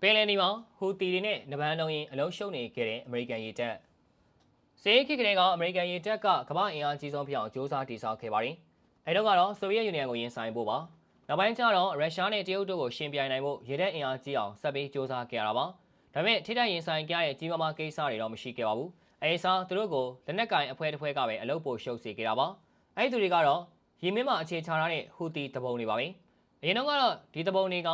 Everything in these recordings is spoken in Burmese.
ပင်လယ်နီမှာဟူတီတွေနဲ့နဗန်လုံးရင်အလုံးရှုံနေခဲ့တဲ့အမေရိကန်ရေတပ်စေခေတ်ကလေးကအမေရိကန်ရေတပ်ကကမ္ဘာအင်အားကြီးဆုံးဖြစ်အောင်စ조사တည်ဆောက်ခဲ့ပါတယ်။အဲတော့ကတော့ဆိုဗီယက်ယူနီယံကိုရင်ဆိုင်ဖို့ပါ။နောက်ပိုင်းကျတော့ရုရှားနဲ့တရုတ်တို့ကိုရှင်ပြိုင်နိုင်ဖို့ရေတပ်အင်အားကြီးအောင်ဆက်ပြီးစ조사ခဲ့ရတာပါ။ဒါပေမဲ့ထိတိုက်ရင်ဆိုင်ကြရတဲ့ကြီးမားမားကိစ္စတွေတော့မရှိခဲ့ပါဘူး။အဲဒါသူတို့ကိုလက်နက်ကင်အဖွဲတစ်ဖွဲကပဲအလုပ်ပိုရှုပ်စေခဲ့တာပါ။အဲဒီသူတွေကတော့ရေမင်းမှာအခြေချထားတဲ့ဟူတီတပုံတွေပါပဲ။အရင်တော့ကတော့ဒီတပုံတွေက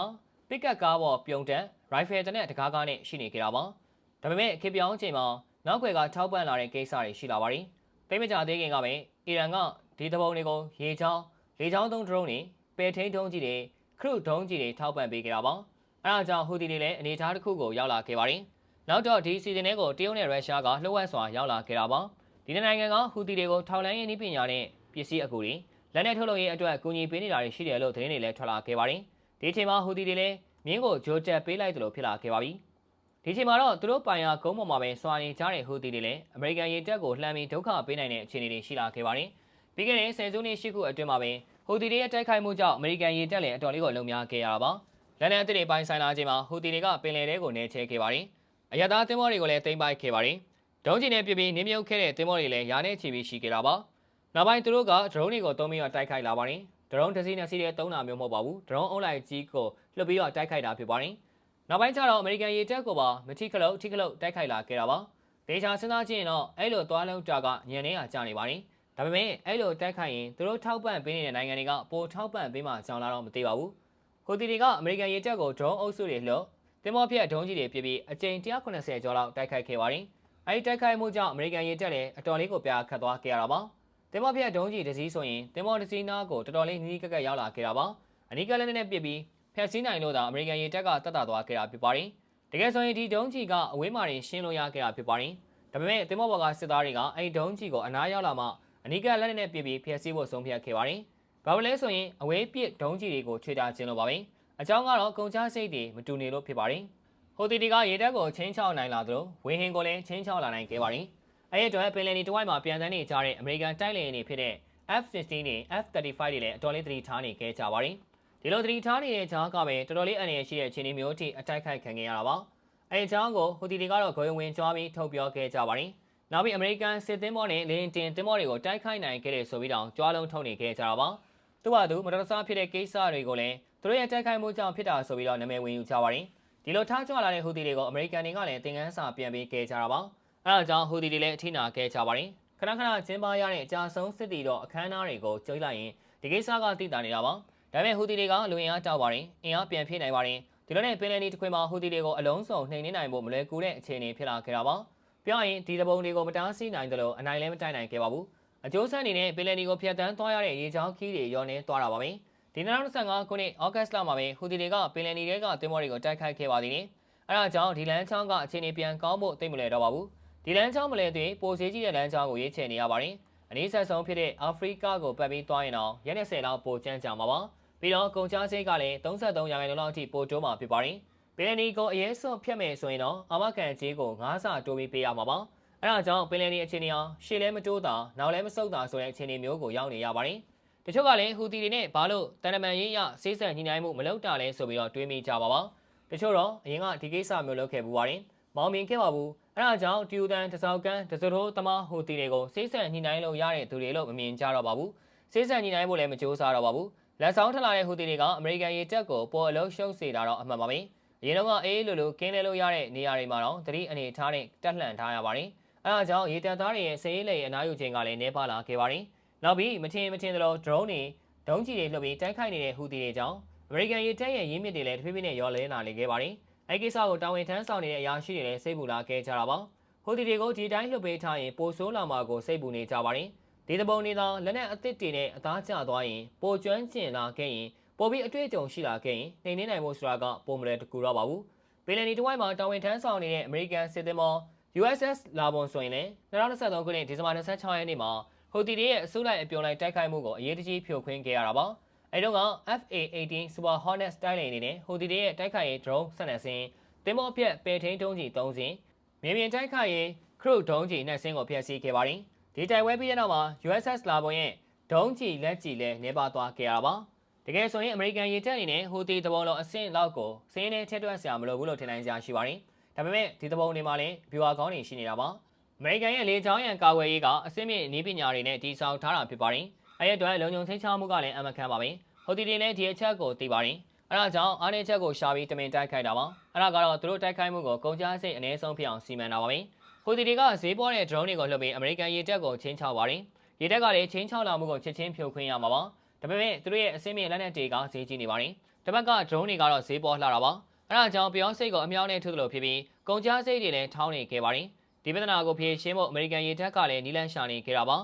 ပစ်ကတ်ကားပေါ်ပြုံတက်ရိုင်ဖယ်တနဲ့တကားကားနဲ့ရှိနေကြတာပါ။ဒါပေမဲ့ခေပြောင်းချိန်မှာနောက်ွယ်ကထောက်ပံ့လာတဲ့ကိစ္စတွေရှိလာပါတယ်။တိတ်မကြသေးခင်ကပဲအီရန်ကဒီတပုံတွေကိုရေချောင်းလေချောင်းသုံးဒရုန်းတွေပယ်ထိန်ထုံးကြီးတွေခရုဒုံးကြီးတွေထောက်ပံ့ပေးကြတာပါ။အဲဒါကြောင့်ဟူတီတွေလည်းအနေအထားတစ်ခုကိုရောက်လာခဲ့ပါတယ်။နောက်တော့ဒီစီဇန်လေးကိုတရုတ်နဲ့ရုရှားကလှုပ်ဝက်စွာရောက်လာခဲ့တာပါ။ဒီနိုင်ငံကဟူတီတွေကိုထောက်လန်းရေးနည်းပညာနဲ့ပစ္စည်းအကူတွေလက်နဲ့ထုတ်လုပ်ရေးအတွက်ကူညီပေးနေတာတွေရှိတယ်လို့သတင်းတွေလည်းထွက်လာခဲ့ပါတယ်။ ဒီအချိန်မှာဟူတီတွေလည်းမြင်းကိုဂျိုတက်ပေးလိုက်တယ်လို့ဖြစ်လာခဲ့ပါပြီ။ဒီချိန်မှာတော့သူတို့ပိုင်ရာကုန်းပေါ်မှာပဲစွာနေကြတဲ့ဟူတီတွေလည်းအမေရိကန်ရေတပ်ကိုလှမ်းပြီးဒုက္ခပေးနိုင်တဲ့အခြေအနေတွေရှိလာခဲ့ပါတယ်။ပြီးခဲ့တဲ့ဆယ်စုနှစ်ရှိခုအတွင်းမှာပဲဟူတီတွေရဲ့တိုက်ခိုက်မှုကြောင့်အမေရိကန်ရေတပ်လည်းအတော်လေးကိုလုံများခဲ့ရတာပါ။လက်နက်အသစ်တွေပိုင်းဆိုင်လာခြင်းမှာဟူတီတွေကပင်လယ်ထဲကိုနေချဲခဲ့ပါတယ်။အရသာသင်္ဘောတွေကိုလည်းတင်ပိုက်ခဲ့ပါတယ်။ဒုံးကျင်နဲ့ပြပြနင်းမြုပ်ခဲ့တဲ့သင်္ဘောတွေလည်းယာနဲ့ချီပြီးရှိခဲ့တာပါ။နောက်ပိုင်းသူတို့ကဒရုန်းတွေကိုသုံးပြီးတော့တိုက်ခိုက်လာပါတယ်။ ဒရုန်းတစ်စီးနှစ်စီးနဲ့သုံးတာမျိုးမဟုတ်ပါဘူး။ဒရုန်းအုံးလိုက်ကြီးကိုလွှတ်ပြီးတော့တိုက်ခိုက်တာဖြစ်ပါတယ်။နောက်ပိုင်းကျတော့အမေရိကန်ရေတပ်ကိုပါမတိခလုတ်ထိခလုတ်တိုက်ခိုက်လာခဲ့တာပါ။ဒေချာစဉ်းစားကြည့်ရင်တော့အဲ့လိုသွားလုံးတာကညံနေတာကြာနေပါတယ်။ဒါပေမဲ့အဲ့လိုတိုက်ခိုက်ရင်သူတို့ထောက်ပံ့ပေးနေတဲ့နိုင်ငံတွေကပိုထောက်ပံ့ပေးမှကြောင်လာတော့မသိပါဘူး။ဟိုတီတွေကအမေရိကန်ရေတပ်ကိုဒရုန်းအုပ်စုတွေလှုပ်တင်မောပြက်ဒုံးကြီးတွေပြပြီးအကြိမ်190ကျော်လောက်တိုက်ခိုက်ခဲ့ပါတယ်။အဲဒီတိုက်ခိုက်မှုကြောင့်အမေရိကန်ရေတပ်လည်းအတော်လေးကိုပြာခတ်သွားခဲ့ရတာပါ။ တင်မောပြက်ဒုံးကြီးတစ်စီးဆိုရင်တင်မောတစ်စီးနားကိုတော်တော်လေးနီးနီးကပ်ကပ်ရောက်လာခဲ့တာပါ။အနီးကပ်လည်းနဲ့ပြစ်ပြီးဖျက်ဆီးနိုင်လို့သာအမေရိကန်ရေတပ်ကတတ်တာသွားခဲ့တာဖြစ်ပါတယ်။တကယ်ဆိုရင်ဒီဒုံးကြီးကအဝေးမာရင်ရှင်းလို့ရခဲ့တာဖြစ်ပါတယ်။ဒါပေမဲ့တင်မောဘော်ကစစ်သားတွေကအဲဒီဒုံးကြီးကိုအနားရောက်လာမှအနီးကပ်လည်းနဲ့ပြစ်ပြီးဖျက်ဆီးဖို့ဆုံးဖြတ်ခဲ့ပါတယ်။ဘာလို့လဲဆိုရင်အဝေးပစ်ဒုံးကြီးတွေကိုချွေတာခြင်းလို့ပါပဲ။အကြောင်းကတော့ကုန်ချစိတ်တွေမတူနေလို့ဖြစ်ပါတယ်။ဟိုတီတီကရေတပ်ကိုချင်းချောက်နိုင်လာသလိုဝင်းဟင်ကိုလည်းချင်းချောက်လာနိုင်ခဲ့ပါတယ်။ အဲဒီအတွက်ပင်လယ်နီတဝိုက်မှာပြန်တန်းနေကြတဲ့အမေရိကန်တိုက်လေယာဉ်တွေဖြစ်တဲ့ F-16 နဲ့ F-35 တွေလည်းအတော်လေးသတိထားနေခဲ့ကြပါတယ်။ဒီလိုသတိထားနေတဲ့ကြားကပဲတော်တော်လေးအန္တရာယ်ရှိတဲ့အခြေအနေမျိုးအထိအတိုက်ခိုက်ခံခဲ့ရတာပါ။အဲဒီအကြောင်းကိုဟိုတီတီကတော့ဂွေဝင်ကြွားပြီးထုတ်ပြောခဲ့ကြပါတယ်။နောက်ပြီးအမေရိကန်စစ်သင်းဘောနဲ့လေရင်တင်သင်းဘောတွေကိုတိုက်ခိုက်နိုင်ခဲ့တဲ့ဆိုပြီးတော့ကြွားလုံးထုတ်နေခဲ့ကြတာပါ။သူ့ဟာသူမတော်တဆဖြစ်တဲ့ကိစ္စတွေကိုလည်းသူတို့ရဲ့တိုက်ခိုက်မှုကြောင့်ဖြစ်တာဆိုပြီးတော့နာမည်ဝင်ယူကြပါတယ်။ဒီလိုထားကြွလာတဲ့ဟူတီတွေကိုအမေရိကန်တွေကလည်းသင်ခန်းစာပြန်ပေးခဲ့ကြတာပါ။ အဲဒါကြောင့်ဟူတီတွေလည်းအထိနာခဲ့ကြပါတယ်။ခဏခဏကျင်းပရတဲ့အကြဆုံးစစ်တီတော့အခမ်းအနားတွေကိုကြိုးလိုက်ရင်ဒီကိစ္စကသိတာနေတာပါ။ဒါပေမဲ့ဟူတီတွေကလူအင်အားတောက်ပါတယ်။အင်အားပြန်ဖြည့်နိုင်ပါတယ်။ဒီလိုနဲ့ပင်လယ်နီတစ်ခွင်မှာဟူတီတွေကိုအလုံးစုံနှိမ်နှင်းနိုင်ဖို့မလွယ်ကူတဲ့အခြေအနေဖြစ်လာခဲ့တာပါ။ပြောရရင်ဒီတပုံတွေကိုမတားဆီးနိုင်တယ်လို့အနိုင်လည်းမတိုက်နိုင်ခဲ့ပါဘူး။အကျိုးဆက်အနေနဲ့ပင်လယ်နီကိုဖျက်ဆီးသွားရတဲ့ရေချောင်းခီးတွေရောနေသွားတာပါပဲ။ဒီ2025ခုနှစ်ဩဂတ်လမှာပဲဟူတီတွေကပင်လယ်နီတွေကတင်မော်တွေကိုတိုက်ခိုက်ခဲ့ပါသေးတယ်။အဲဒါကြောင့်ဒီလမ်းချောင်းကအခြေအနေပြန်ကောင်းဖို့သိမလဲတော့ပါဘူး။ ဒီလမ်းချောင်းမလဲသွေးပိုစေးကြီးတဲ့လမ်းချောင်းကိုရွေးချယ်နေရပါတယ်။အနည်းဆက်ဆုံးဖြစ်တဲ့အာဖရိကကိုပတ်ပြီးသွားရင်တော့ရက်20လောက်ပိုကျန်းကြမှာပါ။ပြီးတော့ကုန်ချစိတ်ကလည်း33ရာခိုင်နှုန်းလောက်အထိပိုတိုးမှာဖြစ်ပါတယ်။ပင်လယ်နီကိုအရေးဆုံးဖြတ်မယ်ဆိုရင်တော့အာမခံကြေးကို9ဆတိုးပြီးပေးရမှာပါ။အဲဒါကြောင့်ပင်လယ်နီအခြေအနေအောင်ရှေ့လဲမတိုးတာနောက်လဲမဆုတ်တာဆိုတဲ့အခြေအနေမျိုးကိုရောက်နေရပါတယ်။တချို့ကလည်းဟူတီတွေနဲ့ဘာလို့တန်တမန်ရေးရစိတ်ဆက်ညှိနှိုင်းမှုမလုပ်တာလဲဆိုပြီးတော့တွေးမိကြပါပါ။တချို့တော့အရင်ကဒီကိစ္စမျိုးလုပ်ခဲ့ဘူးပါတယ်။ မောင်မြင်ခဲ့ပါဘူး။အဲဒါကြောင့်တီယူတန်တစောက်ကန်တစတိုးသမားဟူတီတွေကိုစိတ်ဆက်ညှိနှိုင်းလို့ရတဲ့သူတွေလို့မမြင်ကြတော့ပါဘူး။စိတ်ဆက်ညှိနှိုင်းဖို့လည်းမကြိုးစားတော့ပါဘူး။လက်ဆောင်ထလာတဲ့ဟူတီတွေကအမေရိကန်ရေတပ်ကိုပေါ်အလုံးရှုံးစေတာတော့အမှန်ပါပဲ။အရင်တော့ကအေးလိုလိုကင်းလဲလို့ရတဲ့နေရာတွေမှာတော့သတိအနေထားနဲ့တက်လှန်ထားရပါတယ်။အဲဒါကြောင့်ရေတပ်သားတွေရဲ့စေးလေအနားယူခြင်းကလည်းနှဲပါလာခဲ့ပါတယ်။နောက်ပြီးမထင်မထင်သလို drone တွေဒုံးကြီးတွေလှုပ်ပြီးတိုက်ခိုက်နေတဲ့ဟူတီတွေကြောင့်အမေရိကန်ရေတပ်ရဲ့ရင်းမြစ်တွေလည်းတဖြည်းဖြည်းနဲ့ရောလဲလာနေခဲ့ပါတယ်။ အဲဒီကိစ္စကိုတာဝန်ထမ်းဆောင်နေတဲ့အရာရှိတွေလည်းစိတ်ပူလာခဲ့ကြတာပါ။ဟူတီတွေကိုဒီတိုင်းလှုပ်ပေးထားရင်ပိုဆိုးလာမှာကိုစိတ်ပူနေကြပါတယ်။ဒီတပုံနေသောလက်နက်အသစ်တွေနဲ့အသားကျသွားရင်ပိုကျွမ်းကျင်လာခဲ့ရင်ပိုပြီးအတွေ့အကြုံရှိလာခဲ့ရင်နှိမ်နှင်းနိုင်ဖို့ဆိုတာကပုံမလဲတကူတော့ပါဘူး။ပင်လယ်နီတဝိုက်မှာတာဝန်ထမ်းဆောင်နေတဲ့အမေရိကန်စစ်သည်မော USS လာဘွန်ဆိုရင်လည်း2023ခုနှစ်ဒီဇင်ဘာ26ရက်နေ့မှာဟိုတီတွေရဲ့အစုလိုက်အပြုံလိုက်တိုက်ခိုက်မှုကိုအရေးတကြီးဖြိုခွင်းခဲ့ရတာပါ။ အဲတုန်းက FA-18 Super Hornet တိုက်လေယာဉ်တွေနဲ့ဟိုတီတွေရဲ့တိုက်ခိုက်ရေး drone 12စင်းတင်မောပြက်ပယ်ထိန်တုံးကြီး3စင်းမြေပြင်တိုက်ခိုက်ရေး crew ဒုံးကြီး2စင်းကိုဖျက်ဆီးခဲ့ပါတယ်။ဒီတိုက်ပွဲပြီးတဲ့နောက်မှာ USS လာဘွန်ရဲ့ဒုံးကြီးလက်ကြီးလည်းနေပါသွားခဲ့ရတာပါ။တကယ်ဆိုရင်အမေရိကန်ရေတပ်အနေနဲ့ဟူသီတဘုံလုံးအဆင့်လောက်ကိုစင်းနဲ့ထက်တွက်ဆရာမလိုဘူးလို့ထင်နိုင်ကြရှိပါတယ်ဒါပေမဲ့ဒီတဘုံတွေမှာလည်းဗျူဟာကောင်းတွေရှိနေတာပါအမေရိကန်ရဲ့လေကြောင်းရန်ကာကွယ်ရေးကအဆင့်မြင့်နည်းပညာတွေနဲ့တည်ဆောက်ထားတာဖြစ်ပါတယ် အဲအတွက်လုံခြုံစိတ်ချမှုကလည်းအမှန်ကန်ပါပဲဟူသီတွေလည်းဒီအချက်ကိုသိပါတယ်အဲဒါကြောင့်အားနည်းချက်ကိုရှာပြီးတမင်တိုက်ခိုက်တာပါအဲဒါကတော့သူတို့တိုက်ခိုက်မှုကိုကုန်ကျစရိတ်အနည်းဆုံးဖြစ်အောင်စီမံတာပါပဲဟူသီတွေကဈေးပေါ်တဲ့ drone တွေကိုလှုပ်ပြီးအမေရိကန်ရေတပ်ကိုချင်းချောက်ပါတယ်ရေတပ်ကလည်းချင်းချောက်လာမှုကိုချက်ချင်းဖြိုခွင်းရမှာပါဒါပေမဲ့သူတို့ရဲ့အစင်းမြင့်လက်နက်တွေကဈေးကြီးနေပါတယ်တစ်ဘက်က drone တွေကတော့ဈေးပေါ်လှတာပါအဲဒါကြောင့်ပြောင်းစိတ်ကိုအမြောင်းနဲ့ထုတ်လို့ဖြစ်ပြီးကုန်ကျစရိတ်တွေလည်းထောင်းနေခဲ့ပါတယ်ဒီပြဿနာကိုဖြေရှင်းဖို့အမေရိကန်ရေတပ်ကလည်းနီလန့်ရှာနေခဲ့တာပါ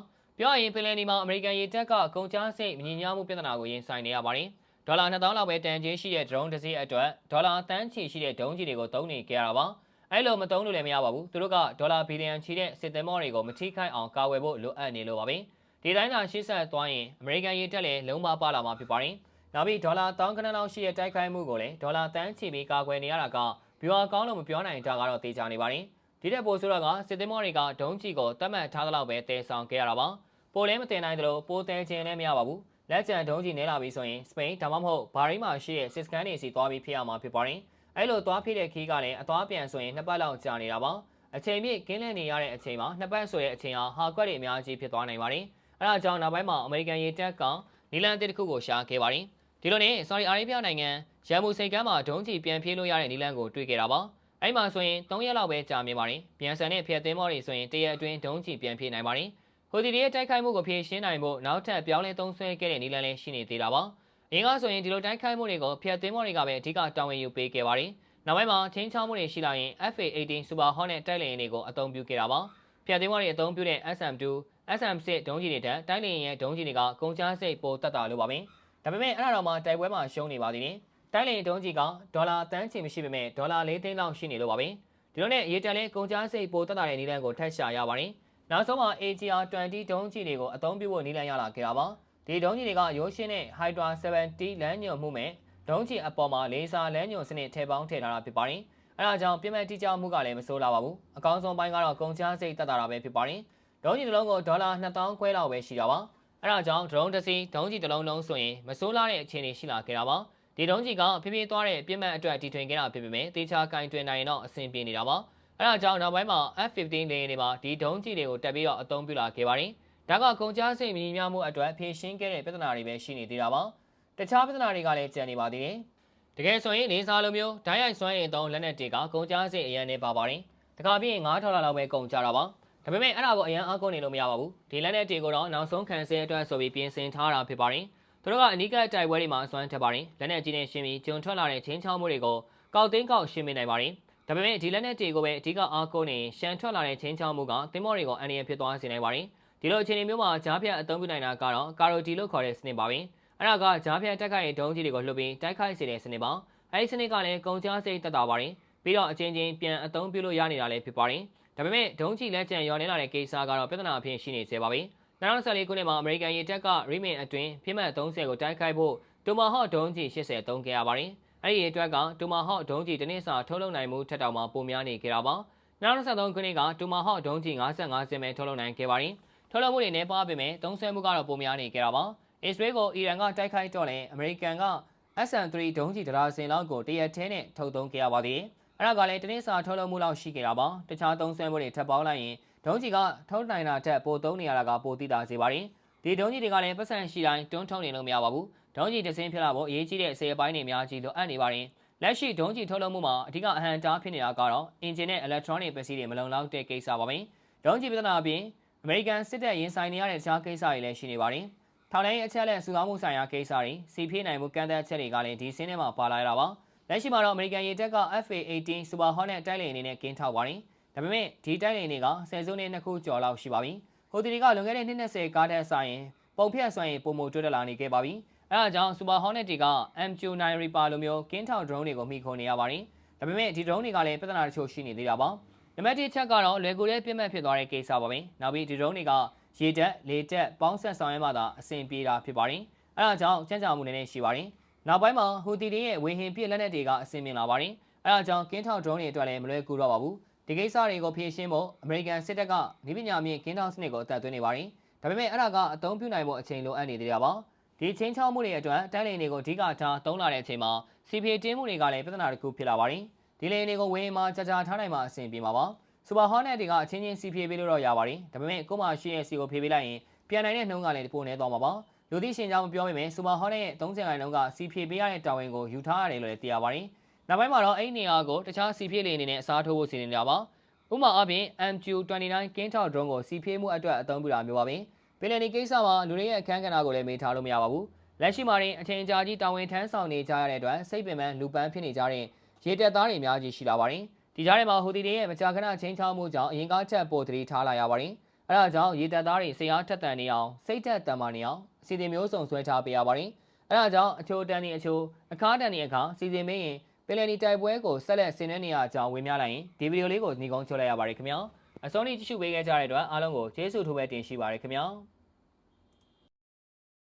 ပြောရရင်ပင်လယ်နီမှာအမေရိကန်ရေတပ်ကကုန်ကျစရိတ်မညီမျှမှုပြဿနာကိုရင်ဆိုင်နေရပါတယ်ဒေါ်လာ2000လောက်ပဲတန်ကြေးရှိတဲ့ drone တစ်စီးအတွက်ဒေါ်လာတန်းချီရှိတဲ့ဒုံးကျည်တွေကိုသုံးနေကြရတာပါအဲ့လိုမသုံးလို့လည်းမရပါဘူးသူတို့ကဒေါ်လာဘီလီယံချီတဲ့စစ်သည်မော့တွေကိုမထိခိုက်အောင်ကာဝယ်ဖို့လိုအပ်နေလို့ပါပဲဒီတိုင်းသာရှေ့ဆက်သွားရင်အမေရိကန်ရေတပ်လည်းလုံးမပါလာမှာဖြစ်ပါတယ်နောက်ပြီးဒေါ်လာတောင်းခဏလောက်ရှိတဲ့တိုက်ခိုက်မှုကိုလည်းဒေါ်လာတန်းချီပြီးကာကွယ်နေရတာကဘီဝါကောင်းလို့မပြောနိုင်တာကတော့တေချာနေပါတယ်ဒီတဲ့ပိုဆိုတော့ကစစ်သည်မော့တွေကဒုံးချီကိုတတ်မှတ်ထားသလောက်ပဲတည်ဆောင်ခဲ့ရတာပါ ပိုလည်းမတင်နိုင်သလိုပိုတဲခြင်းလည်းမရပါဘူးလက်ကျန်ဒုံးချီနေလာပြီဆိုရင်စပိန်ဒါမှမဟုတ်ဘာရိမှာရှိတဲ့စစ်စကန်တွေစီသွားပြီးဖြစ်ရမှာဖြစ်ပါတယ်အဲ့လိုသွားဖြစ်တဲ့ခီးကလည်းအသွားပြန်ဆိုရင်နှစ်ပတ်လောက်ကြာနေတာပါအချိန်ပြည့်ကင်းလန့်နေရတဲ့အချိန်မှာနှစ်ပတ်ဆိုတဲ့အချိန်ဟာဟာကွက်တွေအများကြီးဖြစ်သွားနိုင်ပါတယ်အဲဒါကြောင့်နောက်ပိုင်းမှာအမေရိကန်ရေတပ်ကနီလန်တစ်တစ်ခုကိုရှာခဲ့ပါတယ်ဒီလိုနဲ့ဆော်ဒီအာရေဗျနိုင်ငံရန်မူစိတ်ကမ်းမှာဒုံးချီပြန်ပြေးလို့ရတဲ့နီလန်ကိုတွေ့ခဲ့တာပါအဲ့မှာဆိုရင်3ရက်လောက်ပဲကြာမြင်ပါတယ်ပြန်ဆန်တဲ့ဖျက်သိမ်းမော်တွေဆိုရင်တရက်အတွင်းဒုံးချီပြန်ပြေးနိုင်ပါတယ် ဟိုဒီရဲ့တိုက်ခိုက်မှုကိုဖြေရှင်းနိုင်ဖို့နောက်ထပ်ပြောင်းလဲသုံးဆွဲခဲ့တဲ့နီလန်လည်းရှိနေသေးတာပါအင်းကဆိုရင်ဒီလိုတိုက်ခိုက်မှုတွေကိုဖျက်သိမ်းမော်တွေကပဲအဓိကတာဝန်ယူပေးခဲ့ပါတယ်နောက်ပိုင်းမှာချင်းချောင်းမှုတွေရှိလာရင် FA18 Super Hornet တိုက်လေယာဉ်တွေကိုအသုံးပြုခဲ့တာပါဖျက်သိမ်းမော်တွေအသုံးပြုတဲ့ SM2 SM6 ဒုံးကြီးတွေတက်တိုက်လေယာဉ်ရဲ့ဒုံးကြီးတွေကကုန်ကျစရိတ်ပိုတက်တာလို့ပါပဲဒါပေမဲ့အဲ့ဒါတော့မှတိုက်ပွဲမှာရှုံးနေပါသေးတယ်တိုက်လေယာဉ်ဒုံးကြီးကဒေါ်လာတန်းချီမရှိပေမဲ့ဒေါ်လာ၄သိန်းလောက်ရှိနေလို့ပါပဲဒီလိုနဲ့ရေတန်လေးကုန်ကျစရိတ်ပိုတက်တာတဲ့နည်းလမ်းကိုထပ်ရှာရပါတယ် နောက်ဆုံးမှာ AGR 20ဒုံးကြီးတွေကိုအသုံးပြုဖို့နည်းလမ်းရလာခဲ့တာပါဒီဒုံးကြီးတွေကရိုးရှင်းတဲ့ Hydra 70လမ်းညွန်မှုမဲ့ဒုံးကြီးအပေါ်မှာလေဆာလမ်းညွန်စနစ်ထည့်ပေါင်းထည့်ထားတာဖြစ်ပါတယ်အဲဒါကြောင့်ပြည့်မဲ့တိကျမှုကလည်းမဆိုးလာပါဘူးအကောင်းဆုံးပိုင်းကတော့ကုန်ကျစရိတ်တက်တာပဲဖြစ်ပါတယ်ဒုံးကြီးတစ်လုံးကိုဒေါ်လာ2000ခွဲလောက်ပဲရှိတာပါအဲဒါကြောင့်ဒရုန်းတစ်စီးဒုံးကြီးတစ်လုံးလုံးဆိုရင်မစိုးလာတဲ့အခြေအနေရှိလာခဲ့တာပါဒီဒုံးကြီးကဖြည်းဖြည်းသွားတဲ့ပြင်းမှတ်အတွက်တည်ထွင်ခဲ့တာဖြစ်ပေမဲ့တေချာကင်တွင်နိုင်တော့အဆင်ပြေနေတာပါ အဲဒါကြောင့်နောက်ပိုင်းမှာ F15 လေယာဉ်တွေမှာဒီဒုံးကြီးတွေကိုတက်ပြီးတော့အသုံးပြုလာခဲ့ပါတယ်ဒါကကုန်ကျစရိတ်မညီမျှမှုအတွက်ဖြေရှင်းခဲ့တဲ့ပြဿနာတွေပဲရှိနေသေးတာပါတခြားပြဿနာတွေကလည်းကျန်နေပါသေးတယ်တကယ်ဆိုရင်လေးစားလိုမျိုးဓာတ်ရိုက်စွမ်းရည်သုံးလက်နက်တွေကကုန်ကျစရိတ်အရင်နေပါပါတယ်တခါပြည့်9ထော်လာလောက်ပဲကုန်ကြတာပါဒါပေမဲ့အဲ့ဒါကိုအရန်အားကိုးနေလို့မရပါဘူးဒီလက်နဲ့တေကိုတော့နောက်ဆုံးခံစဲအတွက်ဆိုပြီးပြင်ဆင်ထားတာဖြစ်ပါတယ်သူတို့ကအနီးကပ်တိုက်ပွဲတွေမှာအစွမ်းထက်ပါတယ်လက်နဲ့ကြီးနဲ့ရှင်းပြီးဂျုံထွက်လာတဲ့ချင်းချောင်းမှုတွေကိုကောက်သိန်းကောက်ရှင်းမိနိုင်ပါတယ် ဒါပေမဲ့ဒီလက်နဲ့တေကိုပဲအဓိကအားကိုးနေရှန်ထွက်လာတဲ့ချင်းချောင်းမှုကသင်းမော်တွေကိုအန်ရဖြစ်သွားစေနိုင်ပါတယ်ဒီလိုအခြေအနေမျိုးမှာကြားဖြတ်အသုံးပြုနိုင်တာကတော့ကာရိုတီလို့ခေါ်တဲ့စနစ်ပါပဲအဲ့ဒါကကြားဖြတ်တက်ခိုက်တဲ့ဒုံးကြီးတွေကိုလှုပ်ပြီးတိုက်ခိုက်စေတဲ့စနစ်ပါအဲဒီစနစ်ကလည်းကုန်ကျစရိတ်တက်တာပါတယ်ပြီးတော့အချင်းချင်းပြန်အသုံးပြုလို့ရနေတာလည်းဖြစ်ပါတယ်ဒါပေမဲ့ဒုံးချီလက်ကျန်ရော်နေလာတဲ့ကိစ္စကတော့ပြဿနာအဖြစ်ရှိနေသေးပါပြီ2014ခုနှစ်မှာအမေရိကန်ရေတပ်ကရိမင်အတွင်းဖိမှတ်30ကိုတိုက်ခိုက်ဖို့တူမာဟော့ဒုံးချီ80သုံးခဲ့ရပါတယ် အဲ့ဒီအတွက်ကတူမာဟော့ဒုံးချီတစ်နှစ်စာထုတ်လုပ်နိုင်မှုထက်တောင်မှပိုများနေခဲ့တာပါ2023ခုနှစ်ကတူမာဟော့ဒုံးချီ55စင်ပဲထုတ်လုပ်နိုင်ခဲ့ပါတယ်ထုတ်လုပ်မှုတွေနဲ့ပါပေမဲ့သုံးဆွဲမှုကတော့ပိုများနေခဲ့တာပါအစ္စရေးကိုအီရန်ကတိုက်ခိုက်တော့ရင်အမေရိကန်က SM3 ဒုံးချီတရာစင်လောက်ကိုတရက်ထဲနဲ့ထုတ်သုံးခဲ့ရပါသေးတယ်အဲ့ဒါကလည်းတနည်းစာထုတ်လုပ်မှုလောက်ရှိခဲ့တာပါတခြားသုံးဆွဲမှုတွေထပ်ပေါင်းလိုက်ရင်ဒုံးကြီးကထုတ်နိုင်တာတက်ပိုသုံးနေရတာကပိုသိတာစေပါတယ်ဒီဒုံးကြီးတွေကလည်းပတ်စံရှိတိုင်းတွန်းထုံနေလို့မရပါဘူး ဒုံးကြီးတစ်စင်းဖြစ်လာဖို့အရေးကြီးတဲ့ဆယ်ပိုင်းတွေအများကြီးလိုအပ်နေပါတယ်လက်ရှိဒုံးကြီးထုတ်လုပ်မှုမှာအဓိကအဟံတားဖြစ်နေတာကတော့အင်ဂျင်နဲ့ electronic ပစ္စည်းတွေမလုံလောက်တဲ့ကိစ္စပါပဲဒုံးကြီးပြဿနာအပြင်အမေရိကန်စစ်တပ်ရင်ဆိုင်နေရတဲ့တခြားကိစ္စတွေလည်းရှိနေပါတယ်ထောင်လိုင်းအချက်လက်စုဆောင်းမှုဆိုင်ရာကိစ္စတွေစီဖေးနိုင်မှုကန့်သက်ချက်တွေကလည်းဒီစင်းထဲမှာပါလာရတာပါလက်ရှိမှာတော့အမေရိကန်ရေတပ်က FA-18 Super Hornet တိုက်လေယာဉ်တွေနဲ့ကင်းထောက်ပါတယ်။ဒါပေမဲ့ဒီတိုက်လေယာဉ်တွေကဆယ်စုနှစ်နှစ်ခုကျော်လောက်ရှိပါပြီ။ဟိုတီတွေကလွန်ခဲ့တဲ့နှစ်20ကားတဲ့ဆိုင်ရင်ပုံဖြတ်စွမ်းရည်ပုံမတွဲတက်လာနေခဲ့ပါပြီ။ အဲဒါကြောင့် Super Hornet တွေက MQ-9 Reaper လိုမျိုးကင်းထောက် drone တွေကိုမိခိုနေရပါတယ်။ဒါပေမဲ့ဒီ drone တွေကလည်းပြဿနာတချို့ရှိနေသေးတာပါ။နံပါတ်1ချက်ကတော့လွယ်ကူတဲ့ပြစ်မှတ်ဖြစ်သွားတဲ့ကိစ္စပါပဲ။နောက်ပြီးဒီ drone တွေကရေတက်လေတက်ပေါင်းဆက်ဆောင်ရွက်မှသာအဆင်ပြေတာဖြစ်ပါတယ်။အဲဒါကြောင့်ကြံ့ကြာမှုနည်းနည်းရှိပါတယ်။နောက်ပိုင်းမှာဟူတီတွေရဲ့ဝေဟင်ပြစ်လက်နက်တွေကအဆင်မြင်လာပါတယ်။အဲဒါကြောင့်ကင်းထောက် drone တွေအတွက်လည်းမလွယ်ကူတော့ပါဘူး။ဒီကိစ္စတွေကိုဖြေရှင်းဖို့အမေရိကန်စစ်တပ်ကဒီပညာမြင့်ကင်းထောက်စနစ်ကိုအသက်သွင်းနေပါတယ်။ဒါပေမဲ့အဲ့ဒါကအသုံးပြုနိုင်ဖို့အချိန်လိုအပ်နေသေးတာပါ။ ဒီဒီချင်းချောက်မှုတွေအတွက်တန်းလင်းတွေကိုအဓိကထားသုံးလာတဲ့အချိန်မှာ CPA တင်းမှုတွေကလည်းပြဿနာတစ်ခုဖြစ်လာပါတယ်ဒီလင်းတွေကိုဝင်းမှာကြာကြာထားနိုင်မှာအဆင်ပြေမှာပါစူပါဟောနယ်တွေကအချင်းချင်း CPA ပေးလို့တော့ရပါတယ်ဒါပေမဲ့ကို့မှာရှိရဲ့စီကိုဖေးပေးလိုက်ရင်ပြန်နိုင်တဲ့နှုန်းကလည်းပိုနေသွားမှာပါလူသိရှင်ကြောင့်မပြောမိမယ်စူပါဟောနယ်ရဲ့30ခိုင်နှုန်းက CPA ပေးရတဲ့တာဝန်ကိုယူထားရတယ်လို့လည်းသိရပါတယ်နောက်ပိုင်းမှာတော့အဲ့ဒီနေရာကိုတခြား CPA လေးအနေနဲ့အစားထိုးဖို့စီစဉ်ကြပါဥပမာအပြင် MQ29 ကင်းထောက် drone ကို CPA မှုအတွက်အသုံးပြုတာမျိုးပါပဲ ပင်လယ်ဒီကိစ္စမှာလူတွေရဲ့အခန်းကဏ္ဍကိုလည်းမေးထားလို့မရပါဘူးလက်ရှိမှာရင်အချိန်ကြာကြီးတာဝန်ထမ်းဆောင်နေကြရတဲ့အတွက်စိတ်ပင်ပန်းလူပန်းဖြစ်နေကြတဲ့ရေတက်သားတွေအများကြီးရှိလာပါတယ်ဒီကြားထဲမှာဟူဒီတွေရဲ့မကြာခဏချင်းချောင်းမှုကြောင့်အရင်ကချက်ပို့တတိထားလာရပါတယ်အဲဒါကြောင့်ရေတက်သားတွေဆရာထက်တန်နေအောင်စိတ်သက်တန်မာနေအောင်အစီအစဉ်မျိုးစုံဆွဲထားပေးရပါတယ်အဲဒါကြောင့်အချိုတန်နေအချိုအခါတန်နေအခါစီစဉ်မင်းရင်ပင်လယ်ဒီတိုက်ပွဲကိုဆက်လက်ဆင်နွှဲနေရအကြောင်းဝင်များလိုက်ရင်ဒီဗီဒီယိုလေးကိုညီကုန်းချလိုက်ရပါတယ်ခင်ဗျာအစောနေ့ကြည့်ရှုပေးခဲ့ကြတဲ့အတွက်အားလုံးကိုကျေးဇူးထိုးပဲတင်ရှိပါတယ်ခင်ဗျာ